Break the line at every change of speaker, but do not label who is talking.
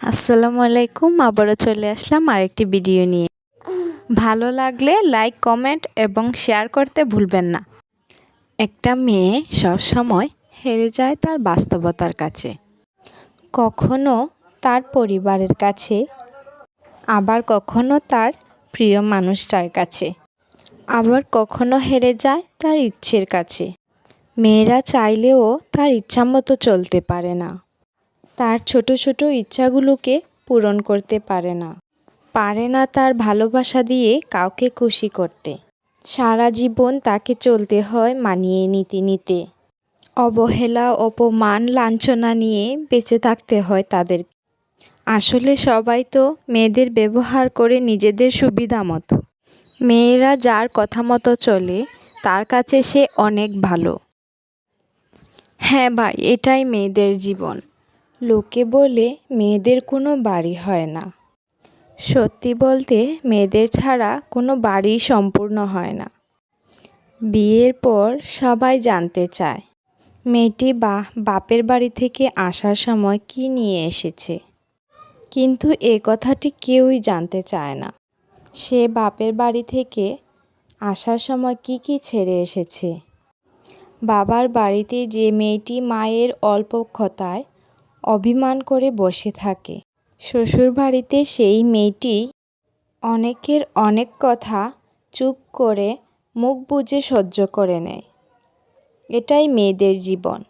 আসসালামু আলাইকুম, আবারও চলে আসলাম আরেকটি ভিডিও নিয়ে। ভালো লাগলে লাইক, কমেন্ট এবং শেয়ার করতে ভুলবেন না। একটা মেয়ে সবসময় হেরে যায় তার বাস্তবতার কাছে। কখনো তার পরিবারের কাছে, আবার কখনো তার প্রিয় মানুষটার কাছে। আবার কখনো হেরে যায় তার ইচ্ছের কাছে। মেয়েরা চাইলেও তার ইচ্ছামতো চলতে পারে না। তার ছোট ছোট ইচ্ছাগুলোকে পূরণ করতে পারে না। পারে না তার ভালোবাসা দিয়ে কাউকে খুশি করতে। সারা জীবন তাকে চলতে হয় মানিয়ে নিতে নিতে। অবহেলা, অপমান, লাঞ্ছনা নিয়ে বেঁচে থাকতে হয় তাদের। আসলে সবাই তো মেয়েদের ব্যবহার করে নিজেদের সুবিধা মতো। মেয়েরা যার কথা মতো চলে, তার কাছে সে অনেক ভালো। হ্যাঁ ভাই, এটাই মেয়েদের জীবন। লোকে বলে মেয়েদের কোনো বাড়ি হয় না। সত্যি বলতে মেয়েদের ছাড়া কোনো বাড়ি সম্পূর্ণ হয় না। বিয়ের পর সবাই জানতে চায়, মেয়েটি বা বাপের বাড়ি থেকে আসার সময় কি নিয়ে এসেছে। কিন্তু এ কথাটি কেউই জানতে চায় না। সে বাপের বাড়ি থেকে আসার সময় কি কি ছেড়ে এসেছে। বাবার বাড়িতে যে মেয়েটি মায়ের অল্প কথায় অভিমান করে বসে থাকে। শ্বশুরবাড়িতে সেই মেয়েটি অনেকের অনেক কথা চুপ করে মুখ বুজে সহ্য করে নেয়। এটাই মেয়েদের জীবন।